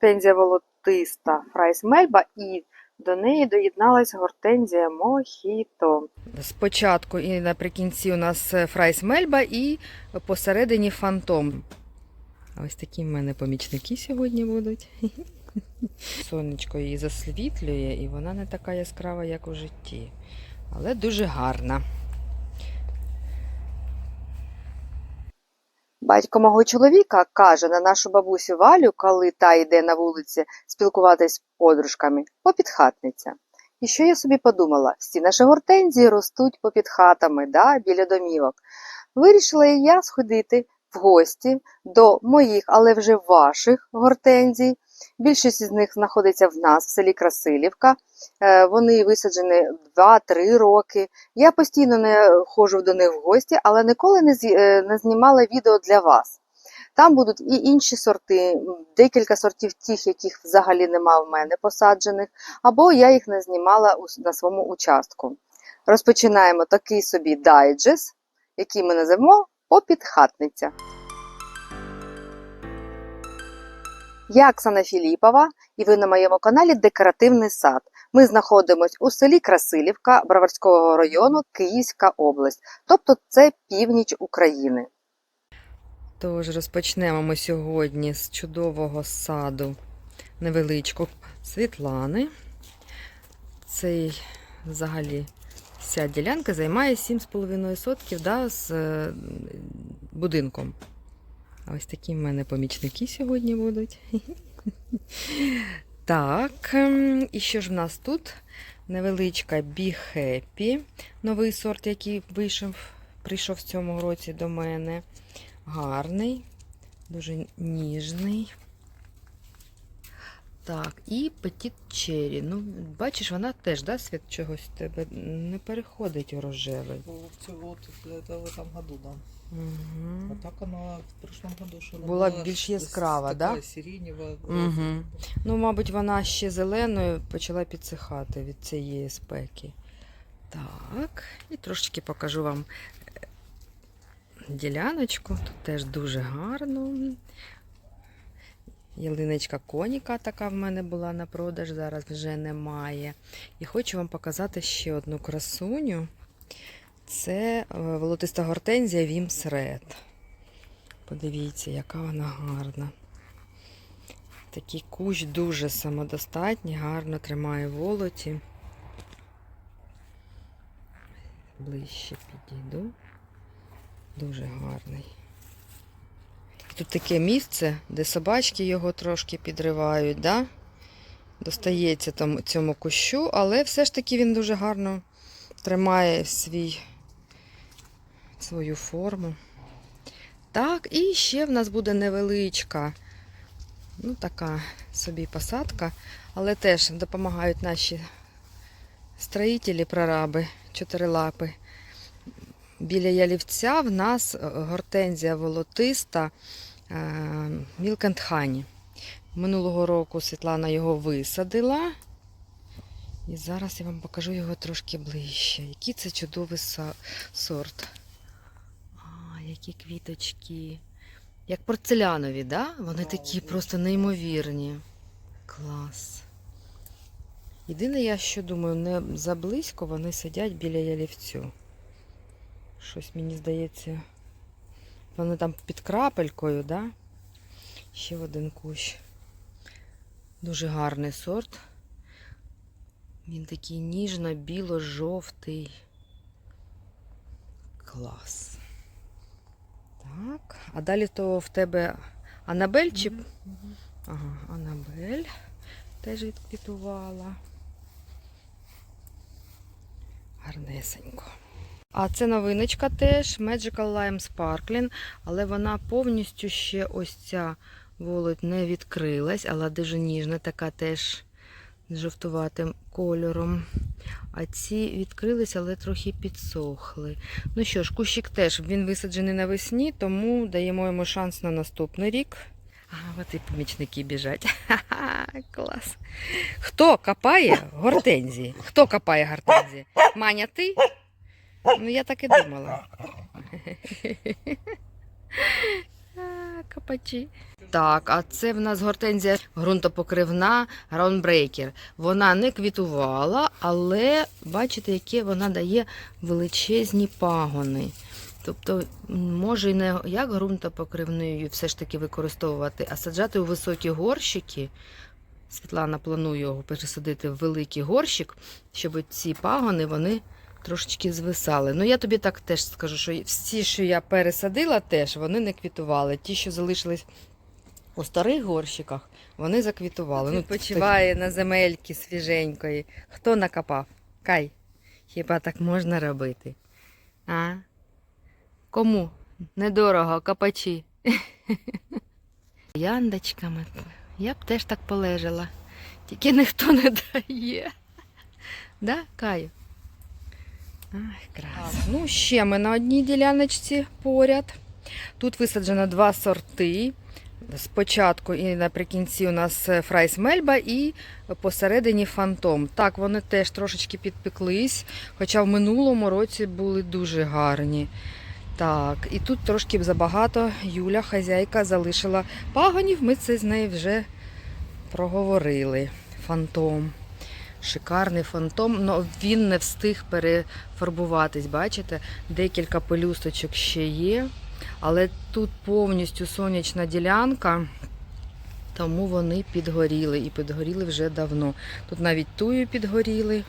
гортензія волотиста Фрайс Мельба і до неї доєдналась гортензія Мохіто. Спочатку і наприкінці у нас Фрайс Мельба і посередині фантом. Ось такі в мене помічники сьогодні будуть. Сонечко її засвітлює, і вона не така яскрава, як у житті. Але дуже гарна. Батько мого чоловіка каже на нашу бабусю Валю, коли та йде на вулиці спілкуватись з подружками, попідхатниця. І що я собі подумала? Всі наші гортензії ростуть попід хатами, да, біля домівок. Вирішила і я сходити в гості до моїх, але вже ваших гортензій. Більшість з них знаходиться в нас в селі Красилівка. Е, Вони висаджені 2-3 роки. Я постійно не ходжу до них в гості, але ніколи е, не знімала відео для вас. Там будуть і інші сорти, декілька сортів тих, яких взагалі нема в мене посаджених, або я їх не знімала на своєму участку. Розпочинаємо такий собі дайджест, який ми називаємо попідхатниця. Я Оксана Філіпова, і ви на моєму каналі Декоративний сад. Ми знаходимося у селі Красилівка Броварського району, Київська область, тобто це північ України. Тож розпочнемо ми сьогодні з чудового саду невеличкого Світлани. Цей взагалі вся ділянка займає 7,5 сотків да, з е, будинком. А ось такі в мене помічники сьогодні будуть. Так, ем, і що ж в нас тут? Невеличка Happy, новий сорт, який вийшов, прийшов в цьому році до мене. Гарний, дуже ніжний. Так, і Petit Cherry. Ну, бачиш, вона теж, да, світ чогось в тебе не переходить у рожевий. Ну, всего вот это в этом году, да. Угу. А так она в прошлом году она Була была більш яскрава, да? такая сиреневая. Мгм. Ну, мабуть, вона ще зеленою почала підсихати від цієї спеки. Так, і трошечки покажу вам е, діляночку. Тут теж дуже гарно. Ялиночка коніка така в мене була на продаж, зараз вже немає. І хочу вам показати ще одну красуню. Це е, волотиста гортензія Вімс Ред. Подивіться, яка вона гарна. Такий кущ дуже самодостатній, гарно тримає волоті. Ближче підійду. Дуже гарний. Тут таке місце, де собачки його трошки підривають, да? достається там цьому кущу, але все ж таки він дуже гарно тримає свій, свою форму. Так, і ще в нас буде невеличка, ну така собі посадка, але теж допомагають наші строїтелі, прораби, чотирилапи. Біля ялівця в нас е, гортензія волотиста and Минулого року Світлана його висадила. І зараз я вам покажу його трошки ближче. Який це чудовий сорт. Які квіточки. Як порцелянові, да? Вони такі просто неймовірні. Клас. Єдине, я що думаю, не заблизько вони сидять біля ялівцю. Щось мені здається. Вони там під крапелькою, да? Ще один кущ. Дуже гарний сорт. Він такий ніжно-біло-жовтий. Клас. Так. А далі то в тебе Анабель чи. Ага, Анабель теж відквітувала. Гарнесенько. А це новиночка теж Magical Lime Sparkling, але вона повністю ще ось ця волоть не відкрилась, але дуже ніжна, така теж жовтуватим кольором. А ці відкрилися, але трохи підсохли. Ну що ж, кущик теж він висаджений навесні, тому даємо йому шанс на наступний рік. А, от і помічники біжать. Ха-ха, клас. Хто копає гортензії? Хто копає гортензії? Маня, ти? Ну, я так і думала. Капачі. Так, а це в нас гортензія ґрунтопокривна граунбрейкер. Вона не квітувала, але бачите, які вона дає величезні пагони. Тобто, може і не як ґрунтопокривною все ж таки використовувати, а саджати у високі горщики. Світлана планує його пересадити в великий горщик, щоб ці пагони вони трошечки звисали. Ну, я тобі так теж скажу, що всі, що я пересадила, теж вони не квітували. Ті, що залишились у старих горщиках, вони заквітували. Ну, на земельки свіженької. Хто накопав? Кай. Хіба так можна робити? А? Кому? Недорого, копачі. Яндочками. Я б теж так полежала. Тільки ніхто не дає. Да, Каю? Ну, ще ми на одній діляночці поряд. Тут висаджено два сорти. Спочатку і наприкінці у нас е, Фрайс Мельба і посередині Фантом. Так, вони теж трошечки підпеклись, хоча в минулому році були дуже гарні. Так, і тут трошки забагато Юля, хазяйка, залишила пагонів. Ми це з нею вже проговорили. Фантом. Шикарний фантом, але він не встиг перефарбуватись. Бачите, декілька пелюсточок ще є. Але тут повністю сонячна ділянка, тому вони підгоріли і підгоріли вже давно. Тут навіть тую підгоріли.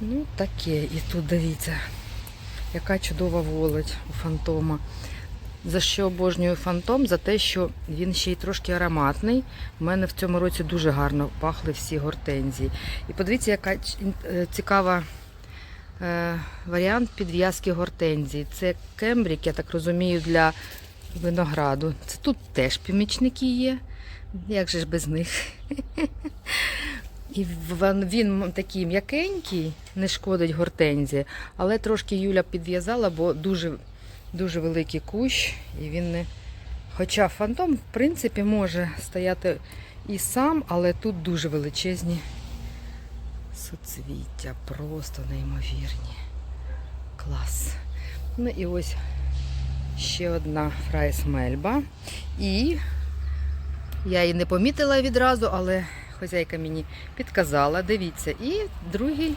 Ну, таке. І тут дивіться, яка чудова володь у фантома. За що обожнюю фантом? За те, що він ще й трошки ароматний. У мене в цьому році дуже гарно пахли всі гортензії. І подивіться, яка е, цікава е, варіант підв'язки гортензії. Це кембрік, я так розумію, для винограду. Це тут теж пімічники є. Як же ж без них? І він такий м'якенький, не шкодить гортензії, але трошки Юля підв'язала, бо дуже, дуже великий кущ, і він не. Хоча фантом, в принципі, може стояти і сам, але тут дуже величезні суцвіття, просто неймовірні. Клас. Ну і ось ще одна фрайс мельба. І я її не помітила відразу, але хозяйка мені підказала. Дивіться, і другий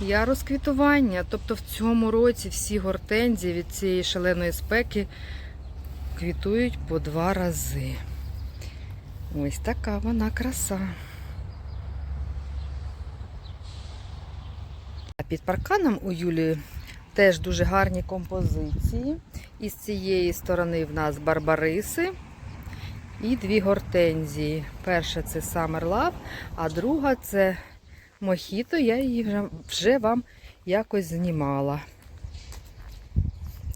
ярус квітування. Тобто в цьому році всі гортензії від цієї шаленої спеки квітують по два рази. Ось така вона краса. Під парканом у Юлії теж дуже гарні композиції. І з цієї сторони в нас барбариси і дві гортензії. Перша це Summer Love, а друга це Мохіто. Я її вже, вже вам якось знімала.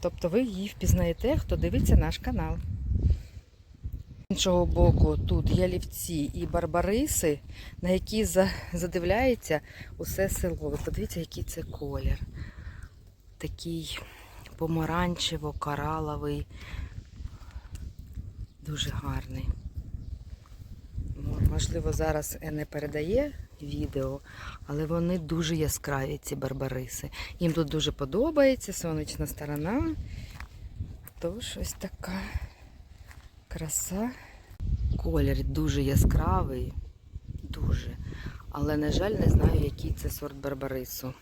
Тобто ви її впізнаєте, хто дивиться наш канал. З іншого боку, тут ялівці і барбариси, на які задивляється усе село. Ви подивіться, який це колір. Такий помаранчево-кораловий, дуже гарний. Можливо, зараз не передає відео, але вони дуже яскраві, ці барбариси. Їм тут дуже подобається сонячна сторона. Тож ось така краса. Колір дуже яскравий, дуже. Але, на жаль, не знаю, який це сорт барбарису.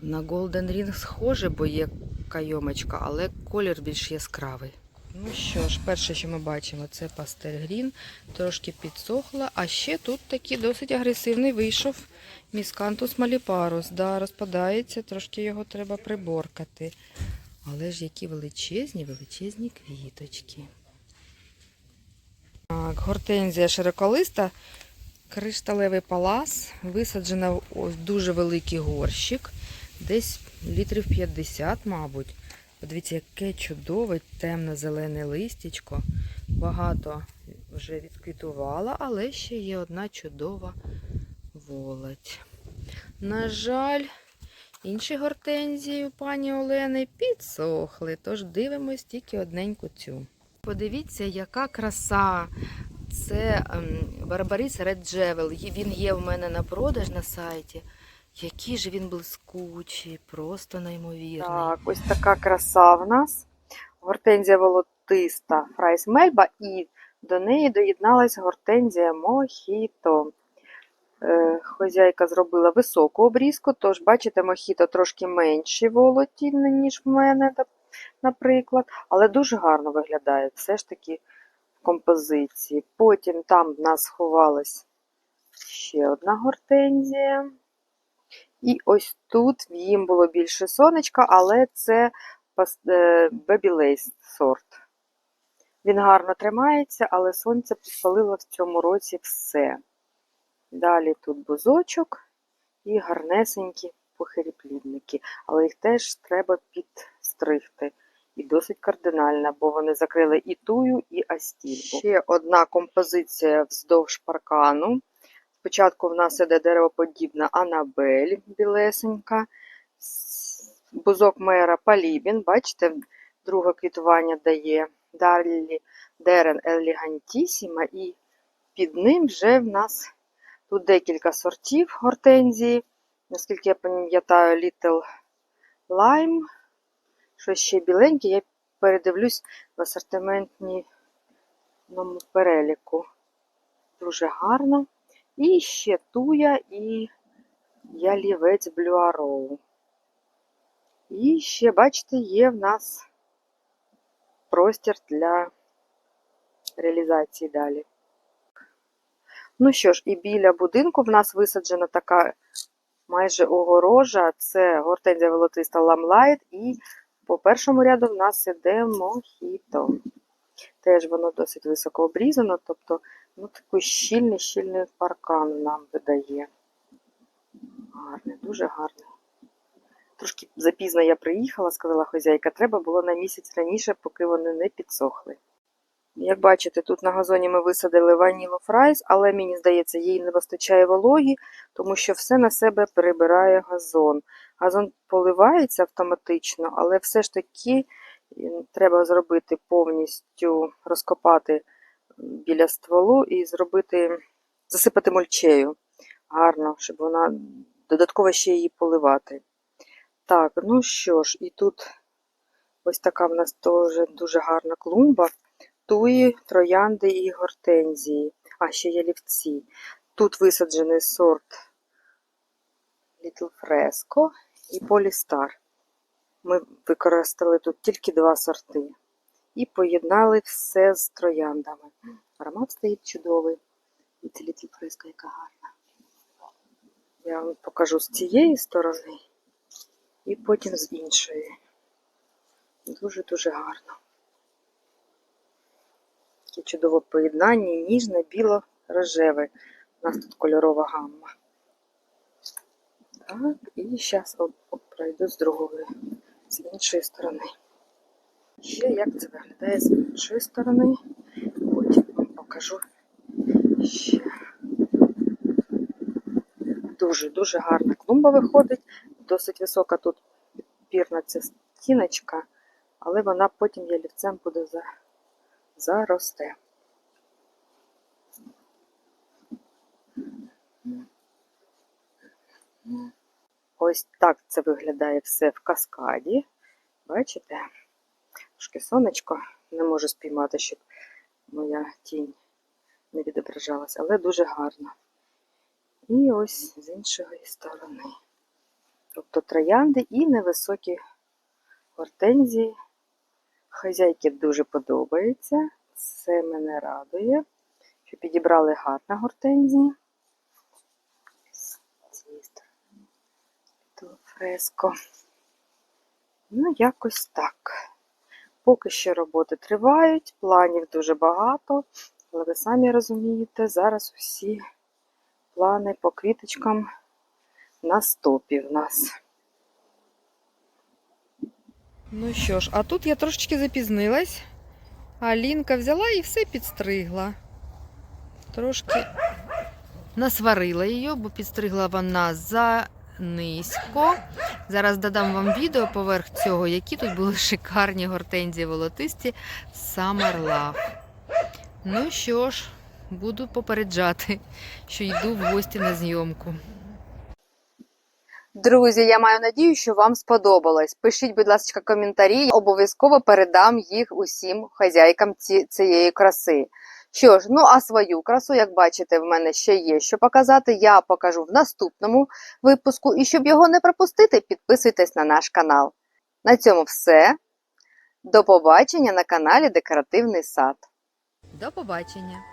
На Golden Ring схоже, бо є кайомочка, але колір більш яскравий. Ну що ж, перше, що ми бачимо, це пастель грін, трошки підсохла, а ще тут такий досить агресивний вийшов міскантус маліпарус. Да, розпадається, трошки його треба приборкати. Але ж які величезні, величезні квіточки. Так, гортензія широколиста, кришталевий палас, висаджена в дуже великий горщик, десь літрів 50, мабуть. Подивіться, яке чудове темно-зелене листячко. Багато вже відквітувала, але ще є одна чудова володь. На жаль, інші гортензії у пані Олени підсохли, тож дивимось тільки одненьку цю. Подивіться, яка краса. Це ем, Барбарис Red Jewel. Він є в мене на продаж на сайті. Який же він блискучий, просто неймовірний. Так, ось така краса в нас. Гортензія воло- золотиста фрайс мельба, і до неї доєдналась гортензія мохіто. Е, Хозяйка зробила високу обрізку, тож, бачите, мохіто трошки менші волотільні, ніж в мене, наприклад, але дуже гарно виглядає все ж таки в композиції. Потім там в нас сховалась ще одна гортензія. І ось тут їм було більше сонечка, але це е, Baby Lace сорт. Він гарно тримається, але сонце підпалило в цьому році все. Далі тут бузочок і гарнесенькі похиріплідники, але їх теж треба підстригти. І досить кардинально, бо вони закрили і тую, і астільбу. Ще одна композиція вздовж паркану. Спочатку в нас іде деревоподібна Анабель білесенька, бузок мера Палібін, бачите, друге квітування дає. Далі дерен елегантісіма, і під ним вже в нас тут декілька сортів гортензії. Наскільки я пам'ятаю, Little Lime, що ще біленьке, я передивлюсь в асортиментному переліку. Дуже гарно. І ще туя і ялівець блюароу. І ще, бачите, є в нас простір для реалізації далі. Ну що ж, і біля будинку в нас висаджена така майже огорожа. Це гортензія волотиста ламлайт, і по першому ряду в нас іде мохіто. Теж воно досить високо обрізано, тобто ну, такий щільний, щільний паркан нам видає. Гарний, дуже гарний. Трошки запізно я приїхала, сказала хозяйка, треба було на місяць раніше, поки вони не підсохли. Як бачите, тут на газоні ми висадили ванілу фрайс, але мені здається, їй не вистачає вологі, тому що все на себе перебирає газон. Газон поливається автоматично, але все ж таки треба зробити повністю розкопати біля стволу і зробити, засипати мульчею гарно, щоб вона додатково ще її поливати. Так, ну що ж, і тут ось така в нас теж дуже гарна клумба. Туї, троянди і гортензії, а ще ялівці. Тут висаджений сорт Little Fresco і Polystar. Ми використали тут тільки два сорти. І поєднали все з трояндами. Аромат стоїть чудовий. І це Fresco, яка гарна. Я вам покажу з цієї сторони і потім з іншої. Дуже-дуже гарно. Таке чудове поєднання, ніжне, біло-рожеве. У нас тут кольорова гамма. Так, і зараз пройду з другої, з іншої сторони. Ще як це виглядає з іншої сторони. Потім вам покажу ще. Дуже-дуже гарна клумба виходить. Досить висока тут підпірна ця стіночка, але вона потім ялівцем буде за заросте. Ось так це виглядає все в каскаді. Бачите? Трошки сонечко не можу спіймати, щоб моя тінь не відображалась, але дуже гарно. І ось з іншої сторони. Тобто троянди і невисокі гортензії. Хазяйки дуже подобається. Це мене радує, що підібрали гарно гортензії. З цієї сторони то фреско. Ну, якось так. Поки що роботи тривають, планів дуже багато, але ви самі розумієте, зараз усі плани по квіточкам на стопі в нас. Ну що ж, а тут я трошечки запізнилась. Алінка взяла і все підстригла. Трошки насварила її, бо підстригла вона за низько. Зараз додам вам відео поверх цього, які тут були шикарні гортензії волотисті Summer Love. Ну що ж, буду попереджати, що йду в гості на зйомку. Друзі, я маю надію, що вам сподобалось. Пишіть, будь ласка, коментарі, я обов'язково передам їх усім хазяйкам ці, цієї краси. Що ж, ну а свою красу, як бачите, в мене ще є що показати. Я покажу в наступному випуску. І щоб його не пропустити, підписуйтесь на наш канал. На цьому все. До побачення на каналі Декоративний сад. До побачення!